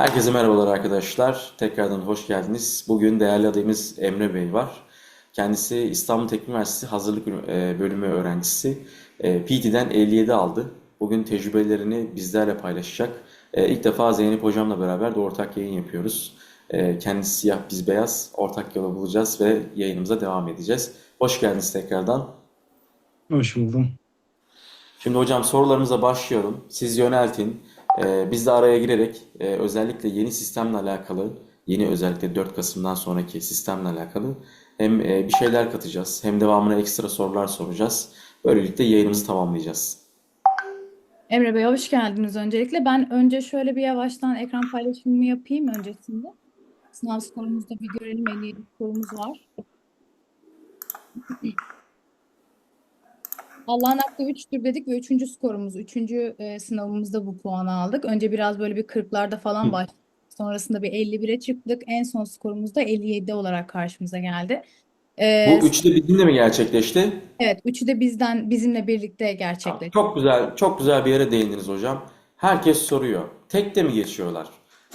Herkese merhabalar arkadaşlar. Tekrardan hoş geldiniz. Bugün değerli adayımız Emre Bey var. Kendisi İstanbul Teknik Üniversitesi Hazırlık e, Bölümü öğrencisi. E, PT'den 57 aldı. Bugün tecrübelerini bizlerle paylaşacak. E, İlk defa Zeynep Hocam'la beraber de ortak yayın yapıyoruz. Kendisi siyah, biz beyaz. Ortak yolu bulacağız ve yayınımıza devam edeceğiz. Hoş geldiniz tekrardan. Hoş buldum. Şimdi hocam sorularımıza başlıyorum. Siz yöneltin. Ee, biz de araya girerek e, özellikle yeni sistemle alakalı, yeni özellikle 4 Kasım'dan sonraki sistemle alakalı hem e, bir şeyler katacağız hem devamına ekstra sorular soracağız. Böylelikle yayınımızı tamamlayacağız. Emre Bey hoş geldiniz öncelikle. Ben önce şöyle bir yavaştan ekran paylaşımımı yapayım öncesinde. Sınav skorumuzu da bir görelim. 57 skorumuz var. Allah'ın hakkı 3'tür dedik ve 3. skorumuz, 3. e, sınavımızda bu puanı aldık. Önce biraz böyle bir 40'larda falan başladık. Sonrasında bir 51'e çıktık. En son skorumuz da 57 olarak karşımıza geldi. E, Bu üçü de bizimle mi gerçekleşti? evet, üçü de bizden bizimle birlikte gerçekleşti. Çok güzel, çok güzel bir yere değindiniz hocam. Herkes soruyor. Tekte mi geçiyorlar?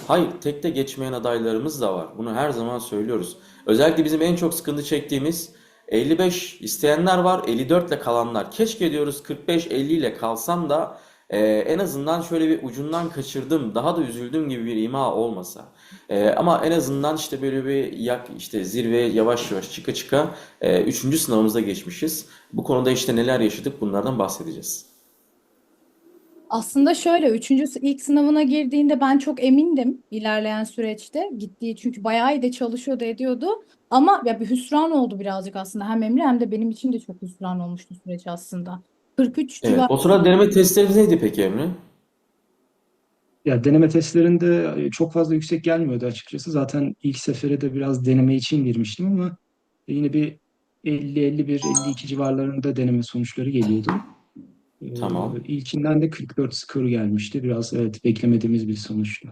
Hayır, tekte geçmeyen adaylarımız da var. Bunu her zaman söylüyoruz. Özellikle bizim en çok sıkıntı çektiğimiz 55 isteyenler var, 54 ile kalanlar. Keşke diyoruz 45-50 ile kalsam da e, en azından şöyle bir ucundan kaçırdım, daha da üzüldüm gibi bir ima olmasa. E, ama en azından işte böyle bir yak işte zirveye yavaş yavaş çıka çıka e, üçüncü sınavımıza geçmişiz. Bu konuda işte neler yaşadık bunlardan bahsedeceğiz. Aslında şöyle üçüncü sı- ilk sınavına girdiğinde ben çok emindim ilerleyen süreçte gittiği çünkü bayağı iyi de çalışıyordu ediyordu ama ya bir hüsran oldu birazcık aslında hem Emre hem de benim için de çok hüsran olmuştu süreç aslında. 43 Evet. civar O sırada deneme testleriniz neydi peki Emre? Ya deneme testlerinde çok fazla yüksek gelmiyordu açıkçası. Zaten ilk sefere de biraz deneme için girmiştim ama yine bir 50, 51, 52 civarlarında deneme sonuçları geliyordu. Ee, Tamam. ilkinden de 44 skoru gelmişti. Biraz evet beklemediğimiz bir sonuçtu.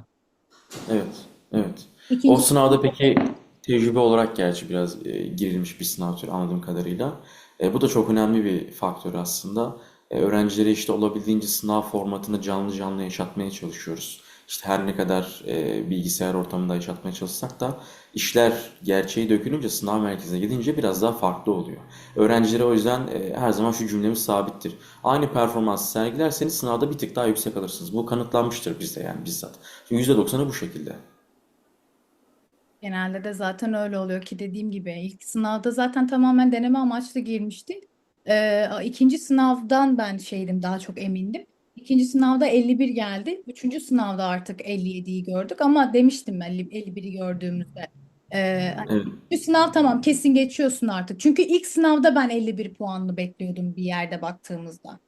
Evet. Evet. O ikinci sınavda peki tecrübe olarak gerçi biraz e, girilmiş bir sınav türü anladığım kadarıyla. E, bu da çok önemli bir faktör aslında. E, öğrencilere işte olabildiğince sınav formatını canlı canlı yaşatmaya çalışıyoruz. İşte her ne kadar e, bilgisayar ortamında yaşatmaya çalışsak da işler gerçeği dökülünce sınav merkezine gidince biraz daha farklı oluyor. Öğrencilere o yüzden e, her zaman şu cümlemiz sabittir. Aynı performansı sergilerseniz sınavda bir tık daha yüksek alırsınız. Bu kanıtlanmıştır bizde yani bizzat. Çünkü %90'ı bu şekilde. genelde de zaten öyle oluyor ki dediğim gibi ilk sınavda zaten tamamen deneme amaçlı girmişti. Ee, ikinci sınavdan ben şeydim daha çok emindim. İkinci sınavda 51 geldi. Üçüncü sınavda artık 57'yi gördük ama demiştim ben 51'i gördüğümüzde. Ee, hani Evet. Bu sınav tamam kesin geçiyorsun artık. Çünkü ilk sınavda ben 51 puanlı bekliyordum bir yerde baktığımızda.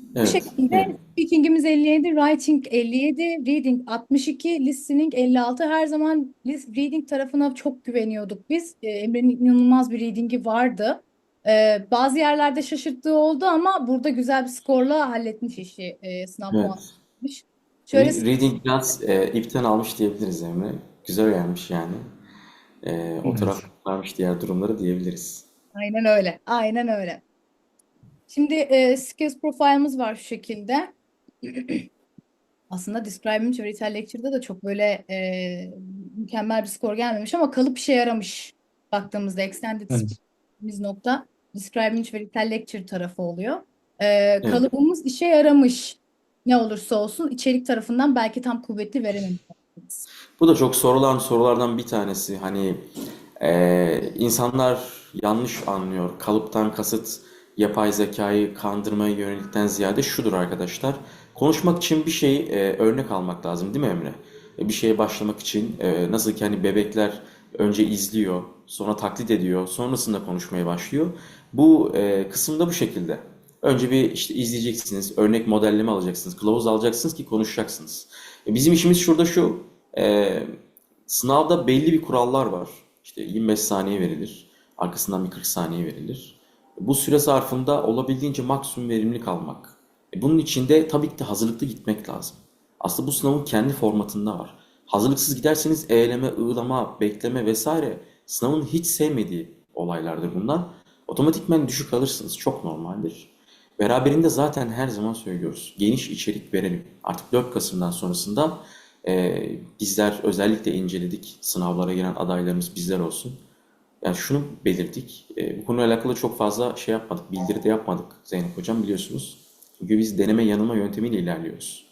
Bu Evet. şekilde Evet. speaking'imiz 57, writing 57, reading 62, listening 56. Her zaman lis- reading tarafına çok güveniyorduk biz. Ee, Emre'nin inanılmaz bir reading'i vardı. Ee, bazı yerlerde şaşırttığı oldu ama burada güzel bir skorla halletmiş işi. Ee, sınav Evet. almış. Şöyle Re- Reading biraz e, ipten almış diyebiliriz Emre. Güzel öğrenmiş yani. E, o Evet. taraf kurtarmış diğer durumları diyebiliriz. Aynen öyle. Aynen öyle. Şimdi e, skills profile'ımız var şu şekilde. Aslında Describing ve Retail Lecture'da da çok böyle e, mükemmel bir skor gelmemiş ama kalıp işe yaramış. Baktığımızda Extended Evet. Nokta Describing ve Retail Lecture tarafı oluyor. E, Evet. kalıbımız işe yaramış. Ne olursa olsun içerik tarafından belki tam kuvvetli verememiş. Bu da çok sorulan sorulardan bir tanesi. Hani e, insanlar yanlış anlıyor. Kalıptan kasıt yapay zekayı kandırmaya yönelikten ziyade şudur arkadaşlar. Konuşmak için bir şey e, örnek almak lazım değil mi Emre? E, bir şeye başlamak için e, nasıl ki hani bebekler önce izliyor, sonra taklit ediyor, sonrasında konuşmaya başlıyor. Bu e, kısımda bu şekilde. Önce bir işte izleyeceksiniz, örnek modelleme alacaksınız, kılavuz alacaksınız ki konuşacaksınız. E, Bizim işimiz şurada şu. e, sınavda belli bir kurallar var. İşte 25 saniye verilir. Arkasından bir 40 saniye verilir. Bu süre zarfında olabildiğince maksimum verimli kalmak. E, bunun içinde tabii ki de hazırlıklı gitmek lazım. Aslında bu sınavın kendi formatında var. Hazırlıksız giderseniz eğleme, ığlama, bekleme vesaire sınavın hiç sevmediği olaylardır bunlar. Otomatikmen düşük alırsınız. Çok normaldir. Beraberinde zaten her zaman söylüyoruz. Geniş içerik verelim. Artık 4 Kasım'dan sonrasında e, bizler özellikle inceledik. Sınavlara giren adaylarımız bizler olsun. Yani şunu belirttik. E, bu konuyla alakalı çok fazla şey yapmadık. Bildiri de yapmadık Zeynep Hocam biliyorsunuz. Çünkü biz deneme yanılma yöntemiyle ilerliyoruz.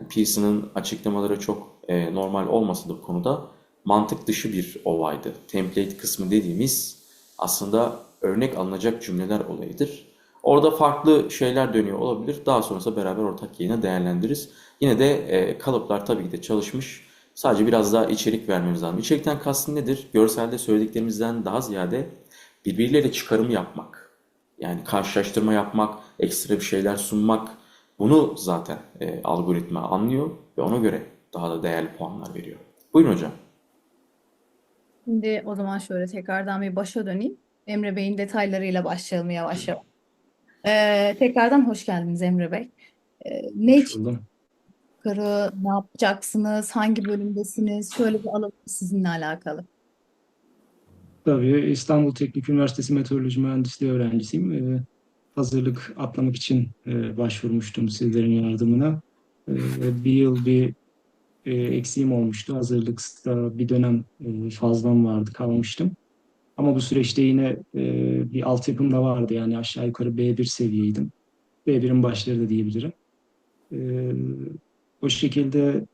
Yani Pearson'ın açıklamaları çok e, normal olmasa da bu konuda mantık dışı bir olaydı. Template kısmı dediğimiz aslında örnek alınacak cümleler olayıdır. Orada farklı şeyler dönüyor olabilir. Daha sonrasında beraber ortak yayına değerlendiririz. Yine de e, kalıplar tabii ki de çalışmış. Sadece biraz daha içerik vermemiz lazım. İçerikten kastım nedir? Görselde söylediklerimizden daha ziyade birbirleriyle çıkarım yapmak. Yani karşılaştırma yapmak, ekstra bir şeyler sunmak. Bunu zaten e, algoritma anlıyor ve ona göre daha da değerli puanlar veriyor. Buyurun hocam. Şimdi o zaman şöyle tekrardan bir başa döneyim. Emre Bey'in detaylarıyla başlayalım yavaş yavaş. Ee, tekrardan hoş geldiniz Emre Bey. Ee, ne için yukarı, ne yapacaksınız, hangi bölümdesiniz? Şöyle bir alalım sizinle alakalı. Tabii İstanbul Teknik Üniversitesi Meteoroloji Mühendisliği öğrencisiyim. Ee, hazırlık atlamak için e, başvurmuştum sizlerin yardımına. Ee, bir yıl bir e, eksiğim olmuştu. Hazırlıkta bir dönem e, fazlam vardı, kalmıştım. Ama bu süreçte yine e, bir altyapım da vardı. Yani aşağı yukarı B1 seviyeydim. B1'in başları da diyebilirim. Ee, o şekilde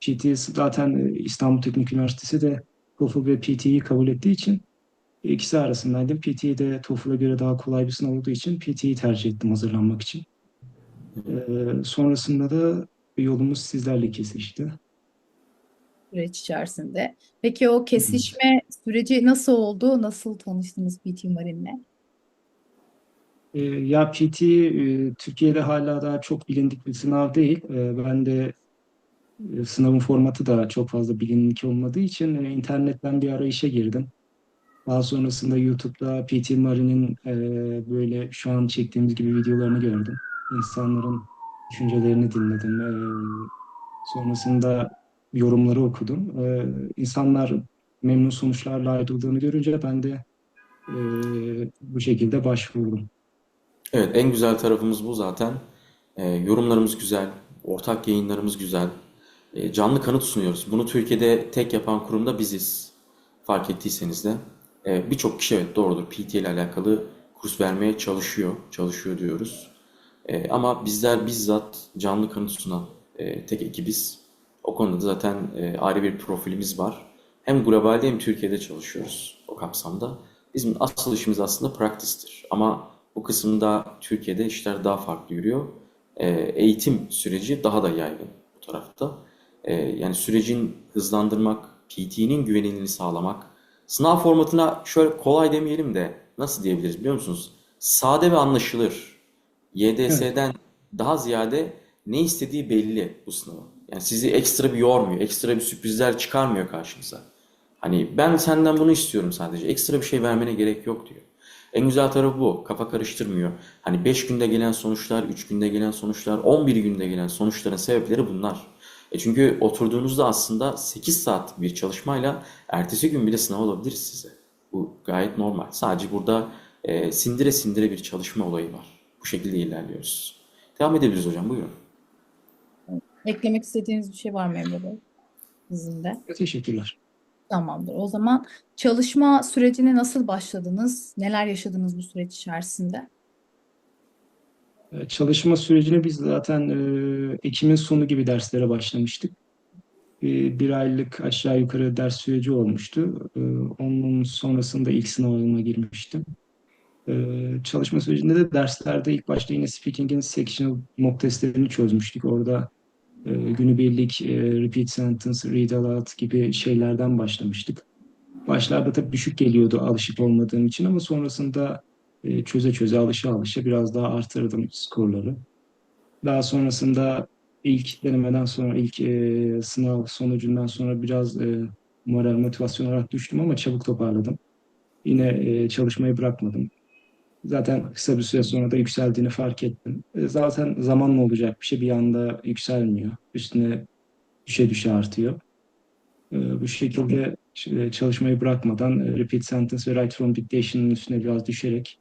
PT zaten e, İstanbul Teknik Üniversitesi de TOEFL ve PT'yi kabul ettiği için ikisi arasındaydım. PT de TOEFL'a göre daha kolay bir sınav olduğu için PT'yi tercih ettim hazırlanmak için. Ee, sonrasında da yolumuz sizlerle kesişti. Süreç içerisinde. Peki o kesişme süreci nasıl oldu? Nasıl tanıştınız PT Marine'le? Ee, ya PT e, Türkiye'de hala daha çok bilindik bir sınav değil. Ee, ben de e, sınavın formatı da çok fazla bilinlik olmadığı için e, internetten bir arayışa girdim. Daha sonrasında YouTube'da PT Mari'nin e, böyle şu an çektiğimiz gibi videolarını gördüm. İnsanların düşüncelerini dinledim. E, sonrasında yorumları okudum. E, insanlar memnun sonuçlarla ayrıldığını görünce ben de e, bu şekilde başvurdum. Evet, en güzel tarafımız bu zaten. Ee, yorumlarımız güzel, ortak yayınlarımız güzel. Ee, canlı kanıt sunuyoruz. Bunu Türkiye'de tek yapan kurum da biziz. Fark ettiyseniz de. Ee, birçok kişi evet doğrudur PT ile alakalı kurs vermeye çalışıyor, çalışıyor diyoruz. Ee, ama bizler bizzat canlı kanıt sunan e, tek ekibiz. O konuda da zaten e, ayrı bir profilimiz var. Hem globalde hem Türkiye'de çalışıyoruz o kapsamda. Bizim asıl işimiz aslında practice'tir. Ama bu kısımda Türkiye'de işler daha farklı yürüyor. Ee, eğitim süreci daha da yaygın bu tarafta. Ee, yani sürecin hızlandırmak, PT'nin güvenilirliğini sağlamak. Sınav formatına şöyle kolay demeyelim de nasıl diyebiliriz biliyor musunuz? Sade ve anlaşılır. Evet. YDS'den daha ziyade ne istediği belli bu sınavın. Yani sizi ekstra bir yormuyor, ekstra bir sürprizler çıkarmıyor karşınıza. Hani ben senden bunu istiyorum sadece. Ekstra bir şey vermene gerek yok diyor. En güzel tarafı bu. Kafa karıştırmıyor. Hani 5 günde gelen sonuçlar, 3 günde gelen sonuçlar, 11 günde gelen sonuçların sebepleri bunlar. E çünkü oturduğunuzda aslında 8 saat bir çalışmayla ertesi gün bile sınav alabiliriz size. Bu gayet normal. Sadece burada e, sindire sindire bir çalışma olayı var. Bu şekilde ilerliyoruz. Devam edebiliriz hocam. Buyurun. Eklemek istediğiniz bir şey var mı Emre Bey? Sizin de. Teşekkürler. Tamamdır. O zaman çalışma sürecine nasıl başladınız? Neler yaşadınız bu süreç içerisinde? E, Çalışma sürecine biz zaten e, Ekim'in sonu gibi derslere başlamıştık. Bir, bir aylık aşağı yukarı ders süreci olmuştu. E, onun sonrasında ilk sınavıma girmiştim. E, çalışma sürecinde de derslerde ilk başta yine speaking'in sectional mock testlerini çözmüştük. Orada e, günübirlik e, repeat sentence, read aloud gibi şeylerden başlamıştık. Başlarda tabii düşük geliyordu alışık olmadığım için ama sonrasında e, çöze çöze alışa alışa biraz daha artırdım skorları. Daha sonrasında ilk denemeden sonra ilk e, sınav sonucundan sonra biraz e, moral motivasyon olarak düştüm ama çabuk toparladım. Yine e, çalışmayı bırakmadım. Zaten kısa bir süre sonra da yükseldiğini fark ettim. E, zaten zamanla olacak bir şey bir anda yükselmiyor. Üstüne düşe düşe artıyor. E, bu şekilde e, çalışmayı bırakmadan repeat sentence ve write from dictation'ın üstüne biraz düşerek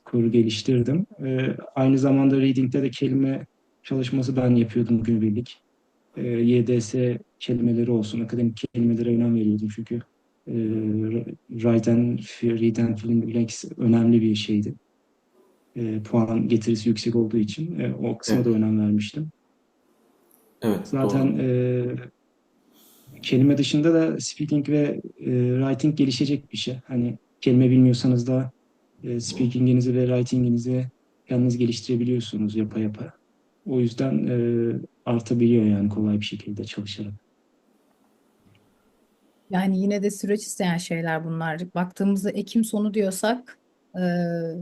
skoru geliştirdim. Aynı zamanda reading'de de kelime çalışması ben yapıyordum günübirlik. YDS kelimeleri olsun, akademik kelimelere önem veriyordum çünkü e, Read and Fill Blanks önemli bir şeydi. E, puan getirisi yüksek olduğu için e, o kısma Evet. da önem vermiştim. Evet, Zaten doğru. e, kelime dışında da speaking ve e, writing gelişecek bir şey. Hani kelime bilmiyorsanız da e, speaking'inizi ve writing'inizi kendiniz geliştirebiliyorsunuz yapa yapa. O yüzden e, artabiliyor yani kolay bir şekilde çalışarak. Yani yine de süreç isteyen şeyler bunlar. Baktığımızda Ekim sonu diyorsak eee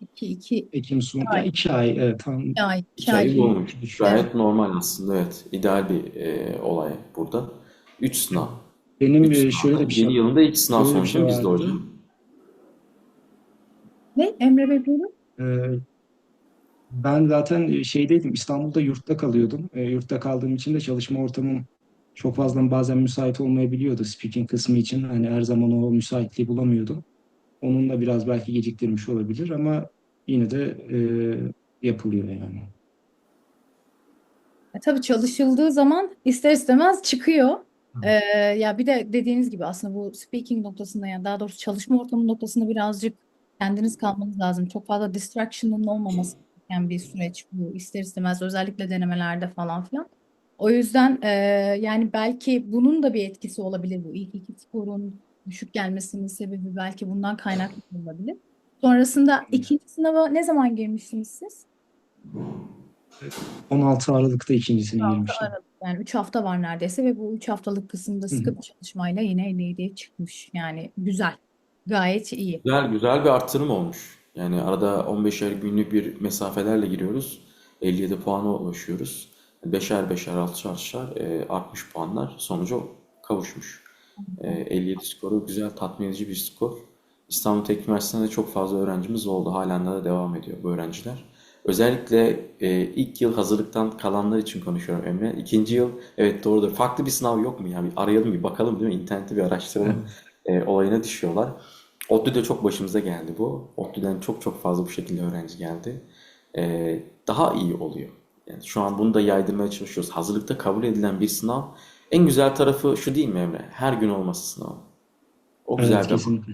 iki, iki, Ekim sonu, Ay. ya iki ay evet, tam iki ay, iki İki ay ayı gibi. dolmuş. Gayet normal aslında evet. İdeal bir e, olay burada. Üç sınav. benim Üç e, sınav. şöyle de bir şey Yeni yılında ilk sınav bir şey sonucu bizde hocam. Ne? Emre Bey buyurun. Ee, Ben zaten şeydeydim, İstanbul'da yurtta kalıyordum. Ee, yurtta kaldığım için de çalışma ortamım çok fazla bazen müsait olmayabiliyordu speaking kısmı için. Hani her zaman o müsaitliği bulamıyordum. Onun da biraz belki geciktirmiş olabilir ama yine de e, yapılıyor yani. E, tabii çalışıldığı zaman ister istemez çıkıyor. Ee, ya bir de dediğiniz gibi aslında bu speaking noktasında yani daha doğrusu çalışma ortamı noktasında birazcık kendiniz kalmanız lazım. Çok fazla distraction'ın olmaması gereken bir süreç bu ister istemez özellikle denemelerde falan filan. O yüzden e, yani belki bunun da bir etkisi olabilir bu ilk iki skorun düşük gelmesinin sebebi belki bundan kaynaklı olabilir. Sonrasında ikinci sınava ne zaman girmiştiniz siz? 16 Aralık'ta ikincisine 6 girmiştim. Aralık yani 3 hafta var neredeyse ve bu 3 haftalık kısımda sıkı bir çalışmayla yine NAD çıkmış. Yani güzel. Gayet iyi. Güzel güzel bir artırım olmuş. Yani arada 15'er günlük bir mesafelerle giriyoruz. 57 puana ulaşıyoruz. Beşer beşer altışar altışar e, artmış puanlar sonuca kavuşmuş. E, 57 skoru güzel tatmin edici bir skor. İstanbul Teknik Üniversitesi'nde de çok fazla öğrencimiz oldu. Halen de devam ediyor bu öğrenciler. Özellikle e, ilk yıl hazırlıktan kalanlar için konuşuyorum Emre. İkinci yıl evet doğrudur. Farklı bir sınav yok mu ya? Bir arayalım bir bakalım değil mi? İnternette bir araştıralım e, olayına düşüyorlar. ODTÜ'de çok başımıza geldi bu. ODTÜ'den çok çok fazla bu şekilde öğrenci geldi. E, daha iyi oluyor. Yani şu an bunu da yaydırmaya çalışıyoruz. Hazırlıkta kabul edilen bir sınav. En güzel tarafı şu değil mi Emre? Her gün olması sınav. O güzel Evet kesinlikle.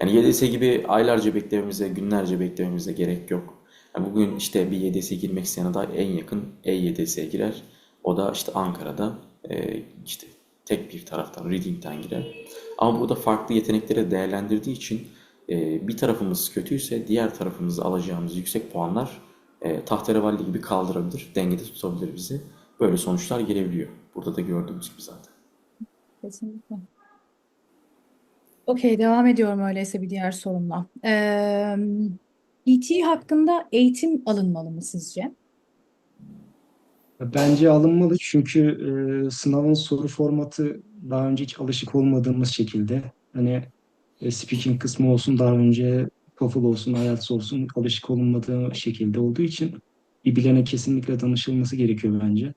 yani YDS gibi aylarca beklememize, günlerce beklememize gerek yok. Yani bugün işte bir YDS'ye girmek isteyen aday en yakın E-YDS'ye girer. O da işte Ankara'da e, işte tek bir taraftan Reading'den girer. Ama burada farklı yetenekleri değerlendirdiği için e, bir tarafımız kötüyse diğer tarafımızı alacağımız yüksek puanlar e, tahterevalli gibi kaldırabilir, dengede tutabilir bizi. Böyle sonuçlar gelebiliyor. Burada da gördüğümüz gibi zaten. Kesinlikle. Okey, devam ediyorum öyleyse bir diğer sorumla. Ee, ET hakkında eğitim alınmalı mı sizce? Bence alınmalı çünkü e, sınavın soru formatı daha önce hiç alışık olmadığımız şekilde hani e, speaking kısmı olsun daha önce TOEFL olsun IELTS olsun alışık olunmadığı şekilde olduğu için bir bilene kesinlikle danışılması gerekiyor bence.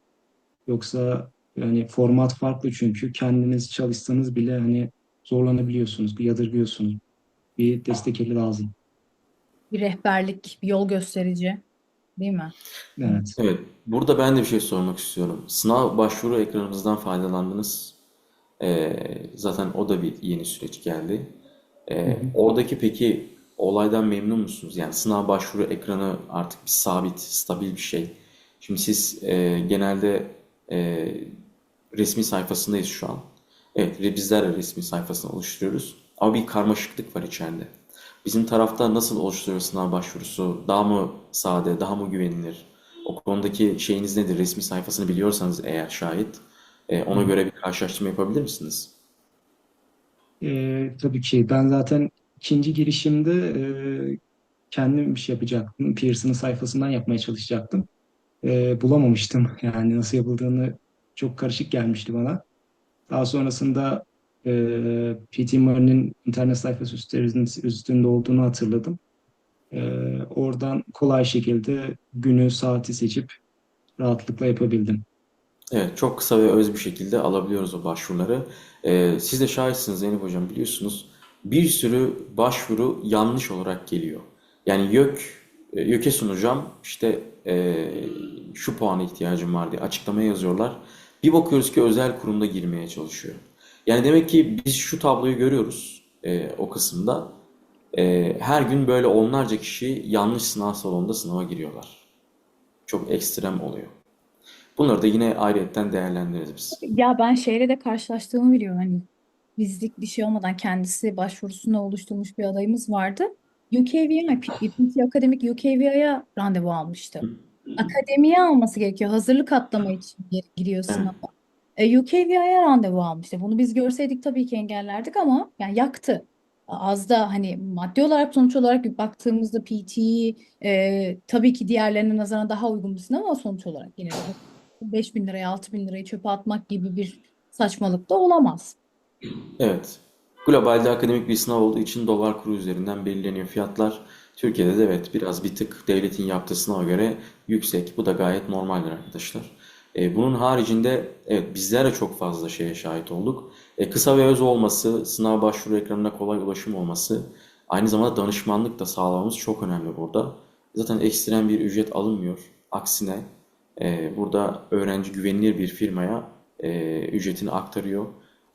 Yoksa yani format farklı çünkü kendiniz çalışsanız bile hani zorlanabiliyorsunuz, yadırgıyorsunuz. Bir destek eli lazım. Bir rehberlik, bir yol gösterici, değil mi? Evet. Evet, burada ben de bir şey sormak istiyorum. Sınav başvuru ekranımızdan faydalandınız. Ee, zaten o da bir yeni süreç geldi. Ee, oradaki peki olaydan memnun musunuz? Yani sınav başvuru ekranı artık bir sabit, stabil bir şey. Şimdi siz e, genelde e, resmi sayfasındayız şu an. Evet, ve bizler de resmi sayfasını oluşturuyoruz. Ama bir karmaşıklık var içeride. Bizim tarafta nasıl oluşturuyor sınav başvurusu? Daha mı sade, daha mı güvenilir? O konudaki şeyiniz nedir? Resmi sayfasını biliyorsanız eğer şayet e, ona göre bir karşılaştırma yapabilir misiniz? Ee, tabii ki ben zaten ikinci girişimde e, kendim bir şey yapacaktım. Pearson'ın sayfasından yapmaya çalışacaktım. Ee, bulamamıştım. Yani nasıl yapıldığını çok karışık gelmişti bana. Daha sonrasında e, PT Murray'nin internet sayfası üstlerinde, üstünde olduğunu hatırladım. Ee, oradan kolay şekilde günü, saati seçip rahatlıkla yapabildim. Evet, çok kısa ve öz bir şekilde alabiliyoruz o başvuruları. Ee, siz de şahitsiniz Zeynep Hocam biliyorsunuz. Bir sürü başvuru yanlış olarak geliyor. Yani YÖK, e, YÖK'e sunacağım işte e, şu puana ihtiyacım var diye açıklamaya yazıyorlar. Bir bakıyoruz ki özel kurumda girmeye çalışıyor. Yani demek ki biz şu tabloyu görüyoruz e, o kısımda. E, her gün böyle onlarca kişi yanlış sınav salonunda sınava giriyorlar. Çok ekstrem oluyor. Bunları da yine ayrıyetten değerlendiririz biz. Ya ben şeyle de karşılaştığımı biliyorum hani bizlik bir şey olmadan kendisi başvurusunu oluşturmuş bir adayımız vardı. UKV'ye, PT Akademik UKV'ye randevu almıştı. Akademiye alması gerekiyor. Hazırlık atlama için gir- giriyor sınava. E, UKV'ye randevu almıştı. Bunu biz görseydik tabii ki engellerdik ama yani yaktı. Az da hani maddi olarak sonuç olarak baktığımızda PT e, tabii ki diğerlerine nazaran daha uygun bir sınav ama sonuç olarak yine de 5 bin liraya 6 bin lirayı çöpe atmak gibi bir saçmalık da olamaz. Evet. Globalde akademik bir sınav olduğu için dolar kuru üzerinden belirleniyor fiyatlar. Türkiye'de de evet biraz bir tık devletin yaptığı sınava göre yüksek. Bu da gayet normaldir arkadaşlar. E, bunun haricinde evet bizler de çok fazla şeye şahit olduk. E, kısa ve öz olması, sınav başvuru ekranına kolay ulaşım olması, aynı zamanda danışmanlık da sağlamamız çok önemli burada. Zaten ekstrem bir ücret alınmıyor. Aksine e, burada öğrenci güvenilir bir firmaya e, ücretini aktarıyor.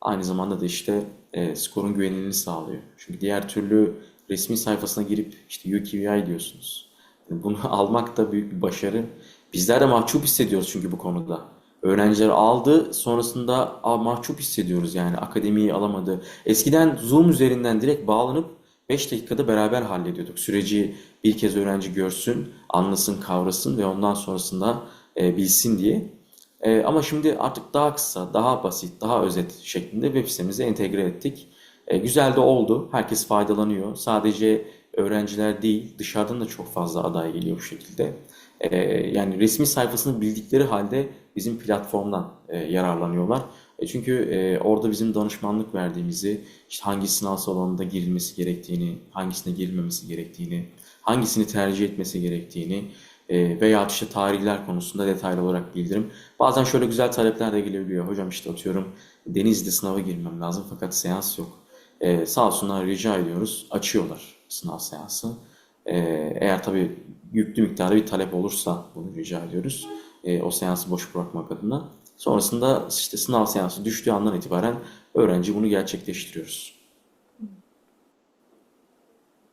Aynı zamanda da işte e, skorun güvenilirliğini sağlıyor. Çünkü diğer türlü resmi sayfasına girip işte UKVI diyorsunuz. Bunu almak da büyük bir başarı. Bizler de mahcup hissediyoruz çünkü bu konuda. Öğrenciler aldı, sonrasında "Aa, mahcup hissediyoruz yani akademiyi alamadı. Eskiden Zoom üzerinden direkt bağlanıp 5 dakikada beraber hallediyorduk. Süreci bir kez öğrenci görsün, anlasın, kavrasın ve ondan sonrasında e, bilsin diye. E, ama şimdi artık daha kısa, daha basit, daha özet şeklinde web sitemize entegre ettik. E, güzel de oldu. Herkes faydalanıyor. Sadece öğrenciler değil, dışarıdan da çok fazla aday geliyor bu şekilde. E, yani resmi sayfasını bildikleri halde bizim platformdan e, yararlanıyorlar. E, çünkü e, orada bizim danışmanlık verdiğimizi, işte hangi sınav salonunda girilmesi gerektiğini, hangisine girilmemesi gerektiğini, hangisini tercih etmesi gerektiğini e, veya işte tarihler konusunda detaylı olarak bildirim. Bazen şöyle güzel talepler de gelebiliyor. Hocam işte atıyorum Denizli'de sınava girmem lazım fakat seans yok. E, sağ olsunlar rica ediyoruz. Açıyorlar sınav seansı. E, eğer tabii yüklü miktarda bir talep olursa bunu rica ediyoruz. E, o seansı boş bırakmak adına. Sonrasında işte sınav seansı düştüğü andan itibaren öğrenci bunu gerçekleştiriyoruz.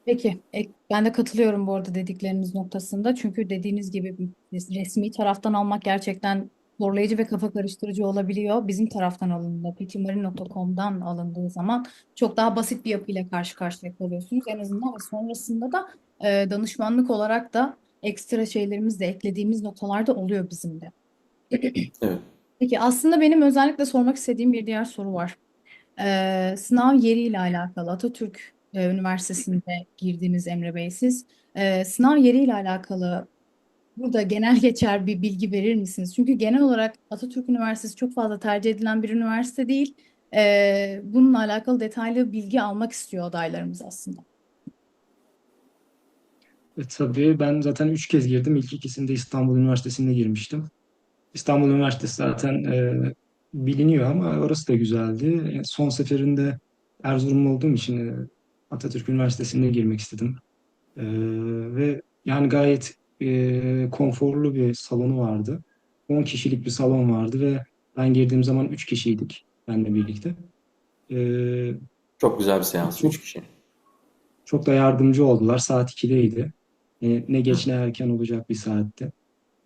Peki, e, ben de katılıyorum bu arada dedikleriniz noktasında. Çünkü dediğiniz gibi resmi taraftan almak gerçekten zorlayıcı ve kafa karıştırıcı olabiliyor. Bizim taraftan alındığında, petimarin.com'dan alındığı zaman çok daha basit bir yapıyla karşı karşıya kalıyorsunuz en azından ve sonrasında da e, danışmanlık olarak da ekstra şeylerimiz de eklediğimiz noktalar da oluyor bizim de. Evet. Peki aslında benim özellikle sormak istediğim bir diğer soru var. Ee, sınav yeriyle alakalı Atatürk e, Üniversitesi'nde girdiniz Emre Bey siz. Ee, sınav yeriyle alakalı burada genel geçer bir bilgi verir misiniz? Çünkü genel olarak Atatürk Üniversitesi çok fazla tercih edilen bir üniversite değil. Ee, bununla alakalı detaylı bilgi almak istiyor adaylarımız aslında. E, tabii ben zaten üç kez girdim. İlk ikisinde İstanbul Üniversitesi'nde girmiştim. İstanbul Üniversitesi zaten e, biliniyor ama orası da güzeldi. E, son seferinde Erzurumlu olduğum için e, Atatürk Üniversitesi'ne girmek istedim. E, ve yani gayet e, konforlu bir salonu vardı. 10 kişilik bir salon vardı ve ben girdiğim zaman 3 kişiydik benle birlikte. E, Çok güzel bir seans. çok 3 kişi. çok da yardımcı oldular. Saat 2'deydi. E, ne geç ne erken olacak bir saatte.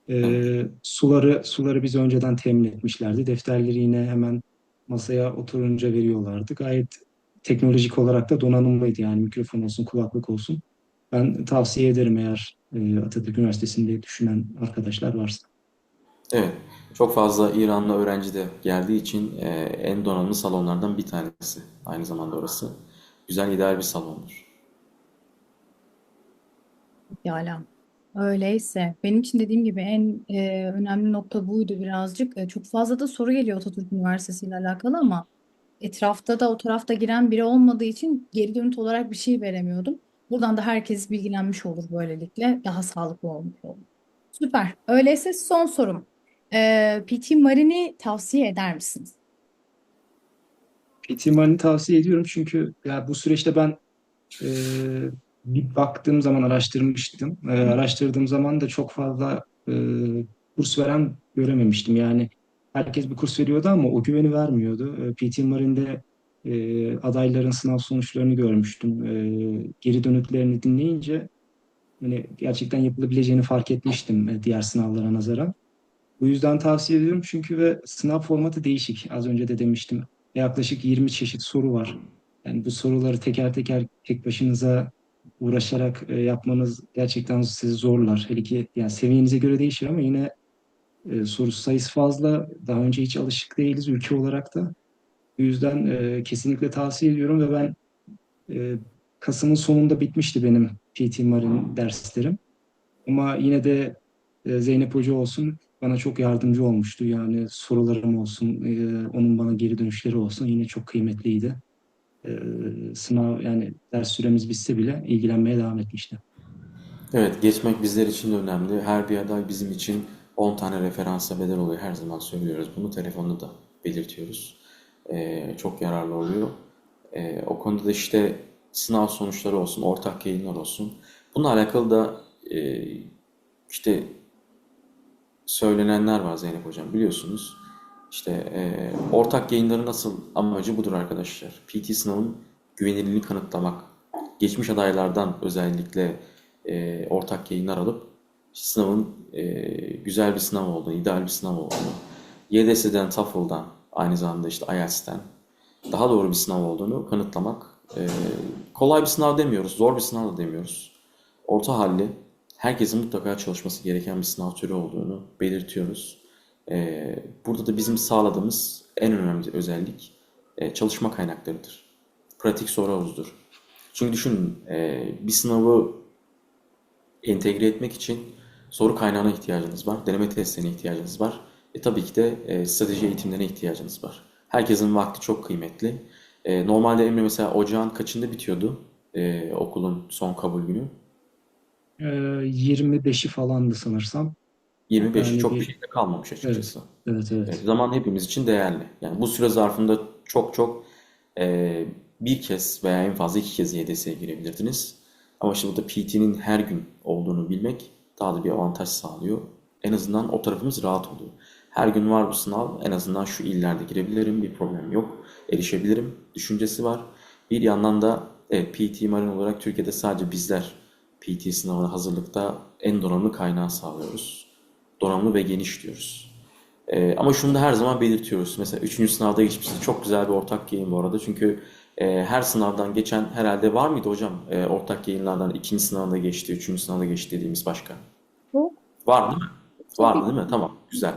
E, suları suları biz önceden temin etmişlerdi. Defterleri yine hemen masaya oturunca veriyorlardı. Gayet teknolojik olarak da donanımlıydı. Yani mikrofon olsun, kulaklık olsun. Ben tavsiye ederim eğer e, Atatürk Üniversitesi'nde düşünen arkadaşlar varsa. Evet. Çok fazla İranlı öğrenci de geldiği için e, en donanımlı salonlardan bir tanesi. Aynı zamanda orası. Güzel ideal bir salondur. Pekala. Öyleyse benim için dediğim gibi en e, önemli nokta buydu birazcık. E, çok fazla da soru geliyor Atatürk Üniversitesi ile alakalı ama etrafta da o tarafta giren biri olmadığı için geri dönüt olarak bir şey veremiyordum. Buradan da herkes bilgilenmiş olur böylelikle. Daha sağlıklı olmuş olur. Süper. Öyleyse son sorum. E, PT Marin'i tavsiye eder misiniz? PT Mani tavsiye ediyorum çünkü ya bu süreçte ben e, bir baktığım zaman araştırmıştım. Ee, araştırdığım zaman da çok fazla e, kurs veren görememiştim. Yani herkes bir kurs veriyordu ama o güveni vermiyordu. E, PT Marine'de e, adayların sınav sonuçlarını görmüştüm. E, geri dönütlerini dinleyince hani gerçekten yapılabileceğini fark etmiştim e, diğer sınavlara nazaran. Bu yüzden tavsiye ediyorum çünkü ve sınav formatı değişik. Az önce de demiştim. Yaklaşık 20 çeşit soru var. Yani bu soruları teker teker tek başınıza uğraşarak e, yapmanız gerçekten sizi zorlar. Hele ki yani seviyenize göre değişir ama yine e, soru sayısı fazla. Daha önce hiç alışık değiliz ülke olarak da. Bu yüzden e, kesinlikle tavsiye ediyorum ve ben e, Kasım'ın sonunda bitmişti benim PT Marine derslerim. Ama yine de e, Zeynep Hoca olsun bana çok yardımcı olmuştu. Yani sorularım olsun, e, onun bana geri dönüşleri olsun yine çok kıymetliydi. E, sınav yani ders süremiz bitse bile ilgilenmeye devam etmişti. Evet, geçmek bizler için önemli. Her bir aday bizim için 10 tane referansa bedel oluyor. Her zaman söylüyoruz. Bunu telefonda da belirtiyoruz. Ee, çok yararlı oluyor. Ee, o konuda da işte sınav sonuçları olsun, ortak yayınlar olsun. Bununla alakalı da e, işte söylenenler var Zeynep Hocam biliyorsunuz. İşte e, ortak yayınların asıl amacı budur arkadaşlar. PT sınavın güvenilirliğini kanıtlamak. Geçmiş adaylardan özellikle e, ortak yayınlar alıp sınavın e, güzel bir sınav olduğunu, ideal bir sınav olduğunu, YDS'den, TOEFL'dan, aynı zamanda işte IELTS'ten daha doğru bir sınav olduğunu kanıtlamak. E, kolay bir sınav demiyoruz, zor bir sınav da demiyoruz. Orta halli, herkesin mutlaka çalışması gereken bir sınav türü olduğunu belirtiyoruz. E, burada da bizim sağladığımız en önemli özellik e, çalışma kaynaklarıdır. Pratik soru havuzudur. Çünkü düşünün e, bir sınavı entegre etmek için soru kaynağına ihtiyacınız var. Deneme testlerine ihtiyacınız var. E tabii ki de e, strateji eğitimlerine ihtiyacınız var. Herkesin vakti çok kıymetli. E, normalde Emre mesela ocağın kaçında bitiyordu e, okulun son kabul günü? E, 25'i falandı sanırsam. 25'i Yani çok bir bir şey de kalmamış açıkçası. evet, Evet, evet. zaman hepimiz için değerli. Yani bu süre zarfında çok çok e, bir kez veya en fazla iki kez YDS'ye girebilirdiniz. Ama işte burada PT'nin her gün olduğunu bilmek daha da bir avantaj sağlıyor. En azından o tarafımız rahat oluyor. Her gün var bu sınav. En azından şu illerde girebilirim. Bir problem yok. Erişebilirim. Düşüncesi var. Bir yandan da evet, PT Marine olarak Türkiye'de sadece bizler PT sınavına hazırlıkta en donanımlı kaynağı sağlıyoruz. Donanımlı ve geniş diyoruz. Ee, ama şunu da her zaman belirtiyoruz. Mesela 3. sınavda geçmişti. Çok güzel bir ortak yayın bu arada. Çünkü e, her sınavdan geçen herhalde var mıydı hocam? E, ortak yayınlardan ikinci sınavda geçti, üçüncü sınavda geçti dediğimiz başka. Yok, Var değil mi? Tabii. değil mi? Tamam. Güzel.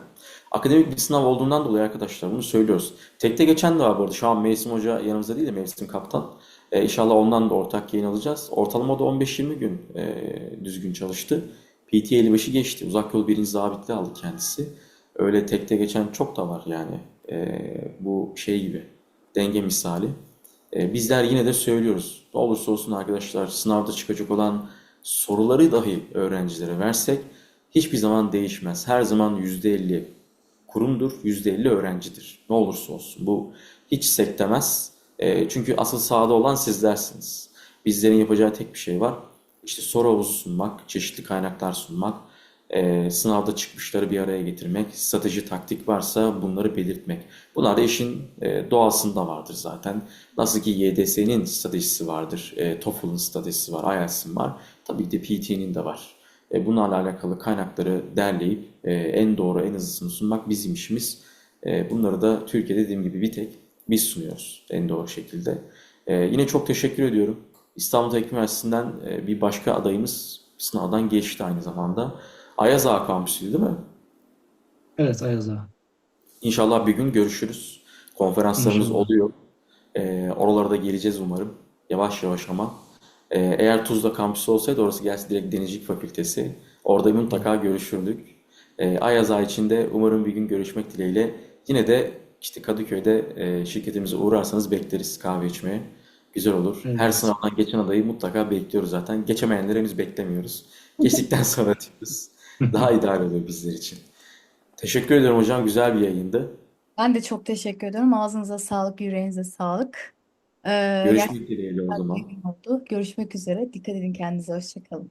Akademik bir sınav olduğundan dolayı arkadaşlar bunu söylüyoruz. Tekte geçen de var bu arada. Şu an Mevsim Hoca yanımızda değil de Mevsim Kaptan. E, inşallah ondan da ortak yayın alacağız. Ortalama da 15-20 gün e, düzgün çalıştı. PT 55'i geçti. Uzak yol birinci zabitliği aldı kendisi. Öyle tekte geçen çok da var yani. E, bu şey gibi. Denge misali. E, bizler yine de söylüyoruz. Ne olursa olsun arkadaşlar sınavda çıkacak olan soruları dahi öğrencilere versek hiçbir zaman değişmez. Her zaman %50 kurumdur, %50 öğrencidir. Ne olursa olsun. Bu hiç sektemez. E, çünkü asıl sahada olan sizlersiniz. Bizlerin yapacağı tek bir şey var. İşte soru havuzu sunmak, çeşitli kaynaklar sunmak, e, sınavda çıkmışları bir araya getirmek, strateji taktik varsa bunları belirtmek. Bunlar da işin e, doğasında vardır zaten. Nasıl ki YDS'nin stratejisi vardır, e, TOEFL'ın stratejisi var, IELTS'in var. Tabii ki de PT'nin de var. E, bunlarla alakalı kaynakları derleyip e, en doğru, en hızlısını sunmak bizim işimiz. E, bunları da Türkiye'de dediğim gibi bir tek biz sunuyoruz en doğru şekilde. E, yine çok teşekkür ediyorum. İstanbul Teknik Üniversitesi'nden e, bir başka adayımız sınavdan geçti aynı zamanda. Ayaz Ağa Kampüsü'ydü değil mi? Evet Ayaz Ağa. İnşallah bir gün görüşürüz. Konferanslarımız İnşallah. oluyor. E, oralara da geleceğiz umarım. Yavaş yavaş ama. E, eğer Tuzla kampüsü olsaydı orası gerçi direkt Denizcilik Fakültesi. Orada mutlaka görüşürdük. E, Ayaz Ağa için de umarım bir gün görüşmek dileğiyle. Yine de işte Kadıköy'de e, şirketimize uğrarsanız bekleriz kahve içmeye. Güzel olur. Her Evet. sınavdan geçen adayı mutlaka bekliyoruz zaten. Geçemeyenleri henüz beklemiyoruz. Geçtikten sonra diyoruz. Daha ideal oluyor bizler için. Teşekkür ederim hocam. Güzel bir yayındı. Ben de çok teşekkür ediyorum. Ağzınıza sağlık, yüreğinize sağlık. Ee, Görüşmek dileğiyle o zaman. oldu. Görüşmek üzere. Dikkat edin kendinize. Hoşça kalın.